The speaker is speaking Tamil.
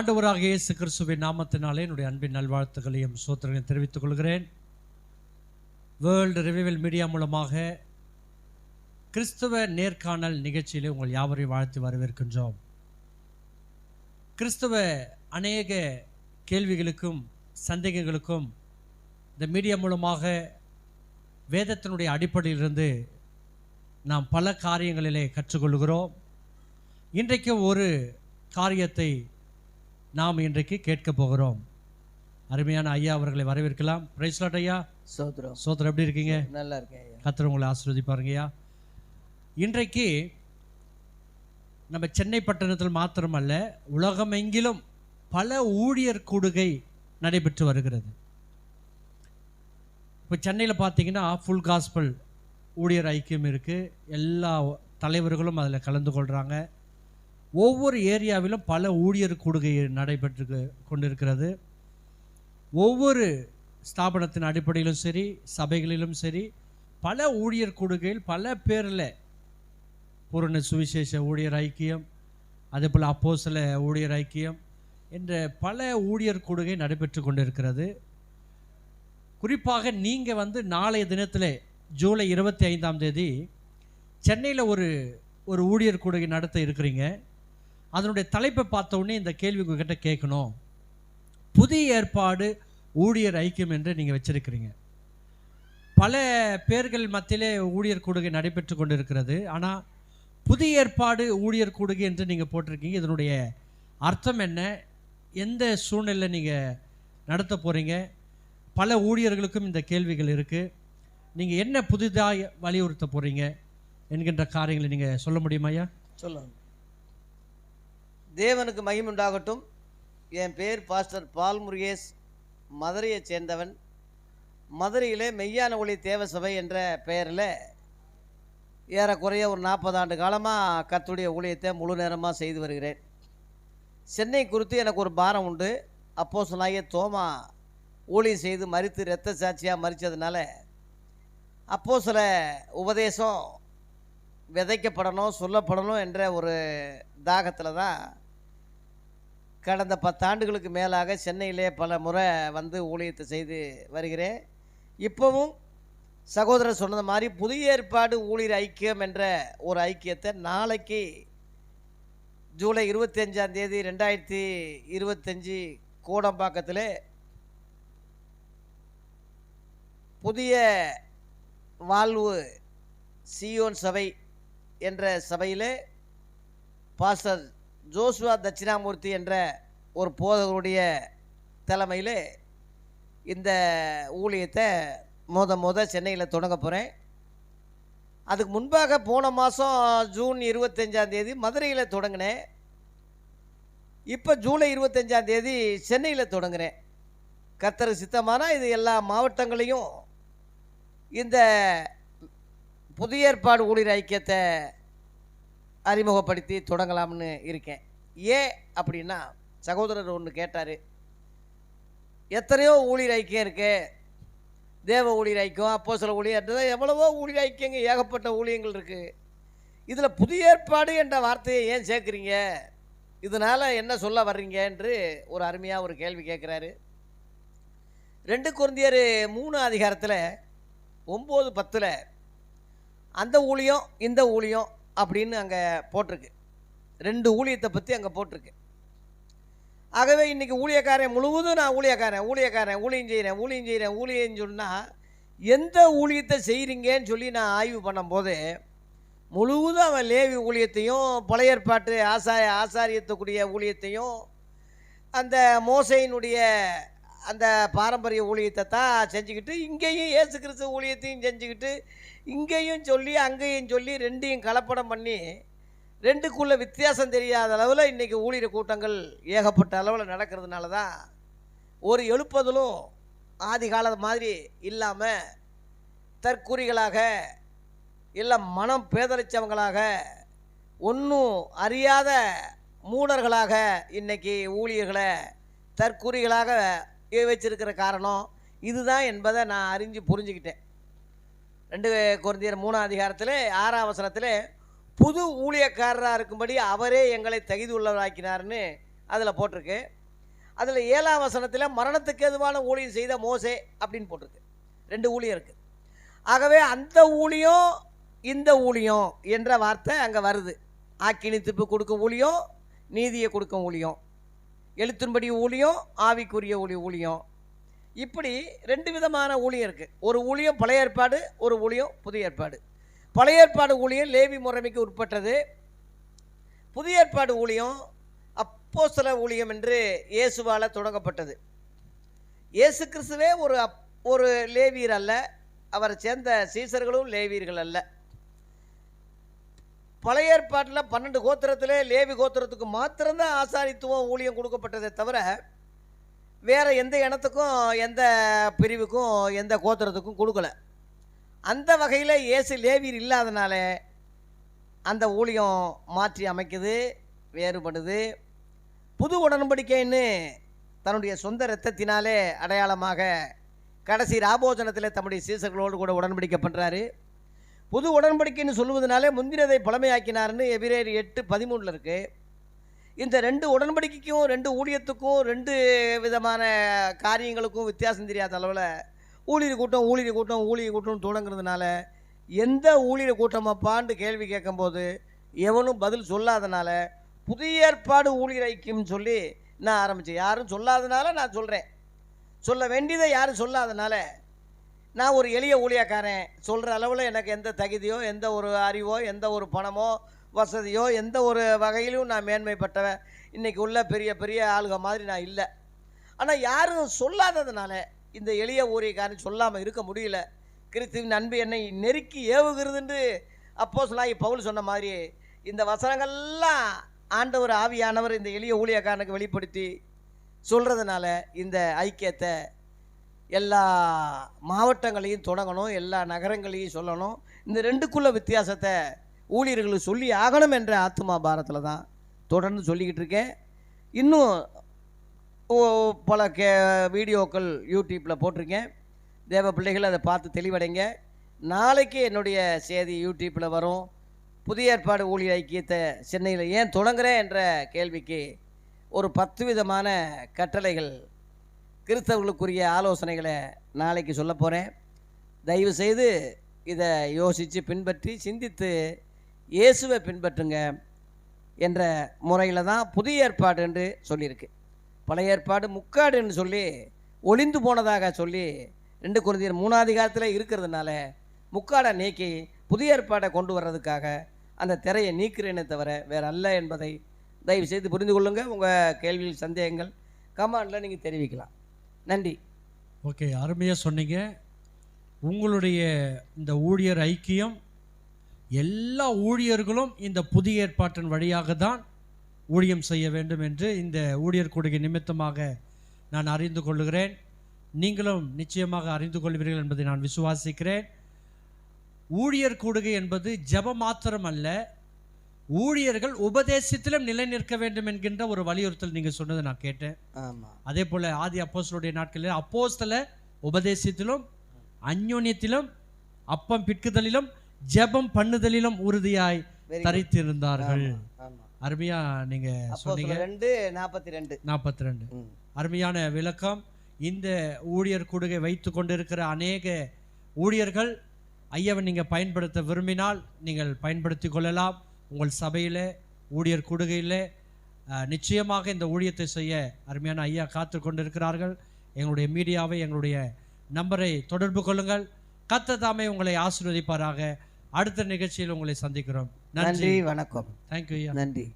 ஆண்டவராக இயேசு கிறிஸ்துவின் நாமத்தினாலே என்னுடைய அன்பின் நல்வாழ்த்துக்களையும் சோத்திரங்களையும் தெரிவித்துக் கொள்கிறேன். வேர்ல்டு ரிவைவல் மீடியா மூலமாக கிறிஸ்துவ நேர்காணல் நிகழ்ச்சியிலே உங்கள் யாவரையும் வாழ்த்து வரவேற்கின்றோம். கிறிஸ்துவ அநேக கேள்விகளுக்கும் சந்தேகங்களுக்கும் இந்த மீடியா மூலமாக வேதத்தினுடைய அடிப்படையிலிருந்து நாம் பல காரியங்களிலே கற்றுக்கொள்கிறோம். இன்றைக்கு ஒரு காரியத்தை நாம் இன்றைக்கு கேட்க போகிறோம். அருமையான ஐயா அவர்களை வரவேற்கலாம். பிரைஸ்லாட் ஐயா. சோத்ரம். சோத்திரம் எப்படி இருக்கீங்க? நல்லா இருக்கேன் ஐயா. கர்த்தர் உங்களை ஆசீர்வதிப்பாருங்க ஐயா. இன்றைக்கு நம்ம சென்னை பட்டணத்தில் மாத்திரமல்ல உலகமெங்கிலும் பல ஊழியர் கூடுகை நடைபெற்று வருகிறது. இப்போ சென்னையில் பார்த்தீங்கன்னா ஃபுல் காஸ்பல் ஊழியர் ஐக்கியம் இருக்குது எல்லா தலைவர்களும் அதில் கலந்து கொள்கிறாங்க ஒவ்வொரு ஏரியாவிலும் பல ஊழியர் கூடுகை நடைபெற்று கொண்டிருக்கிறது. ஒவ்வொரு ஸ்தாபனத்தின் அடிப்படையிலும் சரி சபைகளிலும் சரி பல ஊழியர் கூடுகையில் பல பேரில் பூரண சுவிசேஷ ஊழியர் ஐக்கியம் அதேபோல் சில ஊழியர் ஐக்கியம் என்ற பல ஊழியர் கூடுகை நடைபெற்று கொண்டிருக்கிறது. குறிப்பாக நீங்கள் வந்து நாளைய தினத்தில் ஜூலை இருபத்தி ஐந்தாம் தேதி சென்னையில் ஒரு ஒரு ஊழியர் கூடுகை நடத்த இருக்கிறீங்க. அதனுடைய தலைப்பை பார்த்த உடனே இந்த கேள்வி உங்ககிட்ட கேட்கணும். புதிய ஏற்பாடு ஊழியர் ஐக்கியம் என்று நீங்கள் வச்சிருக்கிறீங்க. பல பேர்கள் மத்தியிலே ஊழியர் கூடுகை நடைபெற்று கொண்டிருக்கிறது. ஆனால் புதிய ஏற்பாடு ஊழியர் கூடுகை என்று நீங்கள் போட்டிருக்கீங்க. இதனுடைய அர்த்தம் என்ன? எந்த சூழ்நிலையில் நீங்கள் நடத்த போகிறீங்க பல ஊழியர்களுக்கும் இந்த கேள்விகள் இருக்குது நீங்கள் என்ன புதிதாக வலியுறுத்த போகிறீங்க என்கின்ற காரியங்களை நீங்கள் சொல்ல முடியுமா ஐயா? தேவனுக்கு மகிமுண்டாகட்டும் என் பேர் பாஸ்டர் பால் முருகேஷ். மதுரையைச் சேர்ந்தவன். மதுரையிலே மெய்யான ஒளி தேவசபை என்ற பெயரில் ஏறக்குறைய ஒரு நாற்பது ஆண்டு காலமாக கத்துடைய ஊழியத்தை முழு நேரமாக செய்து வருகிறேன். சென்னை குறித்து எனக்கு ஒரு பாரம் உண்டு. அப்போ சொன்னாயே தோமா ஊழியம் செய்து மறித்து இரத்த சாட்சியாக மறித்ததுனால அப்போ சில உபதேசம் விதைக்கப்படணும் சொல்லப்படணும் என்ற ஒரு தாகத்தில் தான் கடந்த பத்தாண்டுகளுக்கு மேலாக சென்னையிலே பல முறை வந்து ஊழியத்தை செய்து வருகிறேன். இப்போவும் சகோதரர் சொன்னது மாதிரி புதிய ஏற்பாடு ஊழியர் ஐக்கியம் என்ற ஒரு ஐக்கியத்தை நாளைக்கு ஜூலை இருபத்தஞ்சாம் தேதி ரெண்டாயிரத்தி இருபத்தஞ்சி கோடம்பாக்கத்தில் புதிய வாழ்வு சியோன் சபை என்ற சபையில் பாஸ்டர் ஜோசுவா தட்சிணாமூர்த்தி என்ற ஒரு போதகருடைய தலைமையில் இந்த ஊழியத்தை மொத மொத சென்னையில் தொடங்க போகிறேன் அதுக்கு முன்பாக போன மாதம் ஜூன் இருபத்தஞ்சாந்தேதி மதுரையில் தொடங்கினேன். இப்போ ஜூலை இருபத்தஞ்சாந்தேதி சென்னையில் தொடங்குகிறேன் கத்தர் சித்தமானா இது எல்லா மாவட்டங்களையும் இந்த புதிய ஏற்பாடு ஊழியர் ஐக்கியத்தை அறிமுகப்படுத்தி தொடங்கலாம்னு இருக்கேன். ஏன் அப்படின்னா சகோதரர் ஒன்று கேட்டார். எத்தனையோ ஊழியர் ஐக்கியம் இருக்கு. தேவ ஊழியர் ஐக்கியம் அப்போ சில ஊழியர்ன்றது எவ்வளவோ ஊழியர் ஐக்கியங்க ஏகப்பட்ட ஊழியங்கள் இருக்குது இதில் புதிய ஏற்பாடு என்ற வார்த்தையை ஏன் சேர்க்குறீங்க? இதனால் என்ன சொல்ல வர்றீங்க என்று ஒரு அருமையாக ஒரு கேள்வி கேட்குறாரு. ரெண்டு குருந்தியர் மூணு அதிகாரத்தில் ஒம்பது பத்தில் அந்த ஊழியம் இந்த ஊழியம் அப்படின்னு அங்கே போட்டிருக்கு. ரெண்டு ஊழியத்தை பற்றி அங்கே போட்டிருக்கு. ஆகவே இன்றைக்கி ஊழியக்காரன் முழுவதும் நான் ஊழியக்காரன் ஊழியக்காரன் ஊழியம் செய்கிறேன் ஊழியம் செய்கிறேன் ஊழியன்னு சொன்னால் எந்த ஊழியத்தை செய்கிறீங்கன்னு சொல்லி நான் ஆய்வு பண்ணும்போது முழுவதும் அவன் லேவி ஊழியத்தையும் பழைய ஏற்பாட்டு ஆசாய ஆசாரியத்துக்குரிய ஊழியத்தையும் அந்த மோசையினுடைய அந்த பாரம்பரிய ஊழியத்தை தான் செஞ்சுக்கிட்டு இங்கேயும் ஏசு கிறிஸ்து ஊழியத்தையும் செஞ்சுக்கிட்டு இங்கேயும் சொல்லி அங்கேயும் சொல்லி ரெண்டையும் கலப்படம் பண்ணி ரெண்டுக்குள்ளே வித்தியாசம் தெரியாத அளவில் இன்றைக்கி ஊழியர் கூட்டங்கள் ஏகப்பட்ட அளவில் நடக்கிறதுனால தான் ஒரு எழுப்புதலும் ஆதி காலம் மாதிரி இல்லாமல் தற்குறிகளாக இல்லை மனம் பேதளித்தவங்களாக ஒன்றும் அறியாத மூடர்களாக இன்றைக்கி ஊழியர்களை தற்குறிகளாக வச்சிருக்கிற காரணம் இதுதான் என்பதை நான் அறிஞ்சு புரிஞ்சுக்கிட்டேன். ரெண்டு குழந்தையர் மூணாம் அதிகாரத்தில் ஆறாம் அவசரத்தில் புது ஊழியக்காரராக இருக்கும்படி அவரே எங்களை தகுதி உள்ளவராக்கினார்னு அதில் போட்டிருக்கு. அதில் ஏழாம் வசனத்தில் மரணத்துக்கு எதுவான ஊழியம் செய்த மோசே அப்படின்னு போட்டிருக்கு. ரெண்டு ஊழியம் இருக்குது ஆகவே அந்த ஊழியம் இந்த ஊழியம் என்ற வார்த்தை அங்கே வருது. ஆக்கினி திப்பு கொடுக்கும் ஊழியம் நீதியை கொடுக்கும் ஊழியம். எழுத்தின்படி ஊழியம் ஆவிக்குரிய ஊழி ஊழியம். இப்படி ரெண்டு விதமான ஊழியம் இருக்குது ஒரு ஊழியம் பழைய ஏற்பாடு ஒரு ஊழியம் புதிய ஏற்பாடு. பழைய ஏற்பாடு ஊழியம் லேவி முறைமைக்கு உட்பட்டது. புதிய ஏற்பாடு ஊழியம் அப்போ சில ஊழியம் என்று இயேசுவால் தொடங்கப்பட்டது. இயேசு கிறிஸ்துவே ஒரு அப் ஒரு லேவியர் அல்ல. அவரை சேர்ந்த சீசர்களும் லேவியர்கள் அல்ல. பழைய ஏற்பாட்டில் பன்னெண்டு கோத்திரத்தில் லேவி கோத்திரத்துக்கு மாத்திரம்தான் ஆசாரித்துவம் ஊழியம் கொடுக்கப்பட்டதே தவிர வேறு எந்த இனத்துக்கும் எந்த பிரிவுக்கும் எந்த கோத்திரத்துக்கும் கொடுக்கல. அந்த வகையில் இயேசு லேவியர் இல்லாதனால அந்த ஊழியம் மாற்றி அமைக்குது வேறுபடுது. புது உடன்படிக்கைன்னு தன்னுடைய சொந்த இரத்தத்தினாலே அடையாளமாக கடைசி ராபோஜனத்தில் தம்முடைய சீசர்களோடு கூட உடன்படிக்கை பண்ணுறாரு புது உடன்படிக்கைன்னு சொல்லுவதனாலே முந்தினதை பழமையாக்கினார்னு எபிரேர் எட்டு பதிமூணில் இருக்குது இந்த ரெண்டு உடன்படிக்கைக்கும் ரெண்டு ஊழியத்துக்கும் ரெண்டு விதமான காரியங்களுக்கும் வித்தியாசம் தெரியாத அளவில் ஊழியர் கூட்டம் ஊழியர் கூட்டம் ஊழியர் கூட்டம் தொடங்குறதுனால எந்த ஊழியர் கூட்டமாப்பான்னு கேள்வி கேட்கும்போது எவனும் பதில் சொல்லாதனால புதிய ஏற்பாடு ஊழியர் ஐக்கியம்னு சொல்லி நான் ஆரம்பித்தேன் யாரும் சொல்லாதனால நான் சொல்கிறேன் சொல்ல வேண்டியதை யாரும் சொல்லாதனால நான் ஒரு எளிய ஊழியக்காரன். சொல்கிற அளவில் எனக்கு எந்த தகுதியோ எந்த ஒரு அறிவோ எந்த ஒரு பணமோ வசதியோ எந்த ஒரு வகையிலும் நான் மேன்மைப்பட்டவன். இன்றைக்கி உள்ள பெரிய பெரிய ஆளுக மாதிரி நான் இல்லை. ஆனால் யாரும் சொல்லாததுனால இந்த எளிய ஊழியக்காரன் சொல்லாமல் இருக்க முடியல. கிறிஸ்துவின் அன்பு என்னை நெருக்கி ஏவுகிறதுன்னு அப்போ சொல்லாகி பவுல் சொன்ன மாதிரி இந்த வசனங்கள்லாம் ஆண்டவர் ஆவியானவர் இந்த எளிய ஊழியக்காரனுக்கு வெளிப்படுத்தி சொல்கிறதுனால இந்த ஐக்கியத்தை எல்லா மாவட்டங்களையும் தொடங்கணும் எல்லா நகரங்களையும் சொல்லணும். இந்த ரெண்டுக்குள்ள வித்தியாசத்தை ஊழியர்களுக்கு சொல்லி ஆகணும் என்ற ஆத்மா பாரத்தில் தான் தொடர்ந்து சொல்லிக்கிட்டு இருக்கேன். இன்னும் ஓ- பல கே வீடியோக்கள் யூடியூப்பில் போட்டிருக்கேன். தேவ பிள்ளைகள் அதை பார்த்து தெளிவடைங்க. நாளைக்கு என்னுடைய செய்தி யூடியூப்பில் வரும். புதிய ஏற்பாடு ஊழியர் ஐக்கியத்தை சென்னையில் ஏன் தொடங்குறேன் என்ற கேள்விக்கு ஒரு பத்து விதமான கட்டளைகள் கிறிஸ்தவர்களுக்குரிய ஆலோசனைகளை நாளைக்கு சொல்ல போகிறேன் தயவு செய்து இதை யோசித்து பின்பற்றி சிந்தித்து இயேசுவை பின்பற்றுங்க என்ற முறையில் தான் புதிய ஏற்பாடு என்று சொல்லியிருக்கு. பழைய ஏற்பாடு முக்காடுன்னு சொல்லி ஒளிந்து போனதாக சொல்லி ரெண்டு குருந்தியர் மூணாவது காலத்தில் இருக்கிறதுனால முக்காடை நீக்கி புதிய ஏற்பாடை கொண்டு வர்றதுக்காக அந்த திரையை நீக்கிறேனே தவிர வேற அல்ல என்பதை தயவு செய்து புரிந்து கொள்ளுங்கள் உங்கள் கேள்வியில் சந்தேகங்கள் கமாண்டில் நீங்கள் தெரிவிக்கலாம். நன்றி. ஓகே அருமையாக சொன்னீங்க. உங்களுடைய இந்த ஊழியர் ஐக்கியம் எல்லா ஊழியர்களும் இந்த புதிய ஏற்பாட்டின் வழியாக தான் ஊழியம் செய்ய வேண்டும் என்று இந்த ஊழியர் கூடுகை நிமித்தமாக நான் அறிந்து கொள்கிறேன் நீங்களும் நிச்சயமாக அறிந்து கொள்வீர்கள் என்பதை நான் விசுவாசிக்கிறேன். ஊழியர் கூடுகை என்பது ஜப மாத்திரம் அல்ல ஊழியர்கள் உபதேசத்திலும் நிலை நிற்க வேண்டும் என்கின்ற ஒரு வலியுறுத்தல் நீங்கள் சொன்னதை நான் கேட்டேன். அதே போல ஆதி அப்போஸ்தலருடைய நாட்களில் அப்போஸ்தல உபதேசத்திலும் அந்யோன்யத்திலும் அப்பம் பிற்குதலிலும் ஜெபம் பண்ணுதலிலும் உறுதியாய். தரித்திருந்தார்கள். அருமையா நீங்க சொன்னீங்க. ரெண்டு நாற்பத்தி ரெண்டு நாற்பத்தி ரெண்டு அருமையான விளக்கம். இந்த ஊழியர் கூடுகை வைத்து கொண்டிருக்கிற அநேக ஊழியர்கள் ஐயாவை நீங்கள் பயன்படுத்த விரும்பினால் நீங்கள் பயன்படுத்தி கொள்ளலாம். உங்கள் சபையில் ஊழியர் கூடுகையில் நிச்சயமாக இந்த ஊழியத்தை செய்ய அருமையான ஐயா காத்து கொண்டிருக்கிறார்கள். எங்களுடைய மீடியாவை எங்களுடைய நம்பரை தொடர்பு கொள்ளுங்கள். கத்த தாமே உங்களை ஆசீர்வதிப்பாராக. அடுத்த நிகழ்ச்சியில் உங்களை சந்திக்கிறோம். நன்றி. வணக்கம். தேங்க்யூ ஐயா. நன்றி.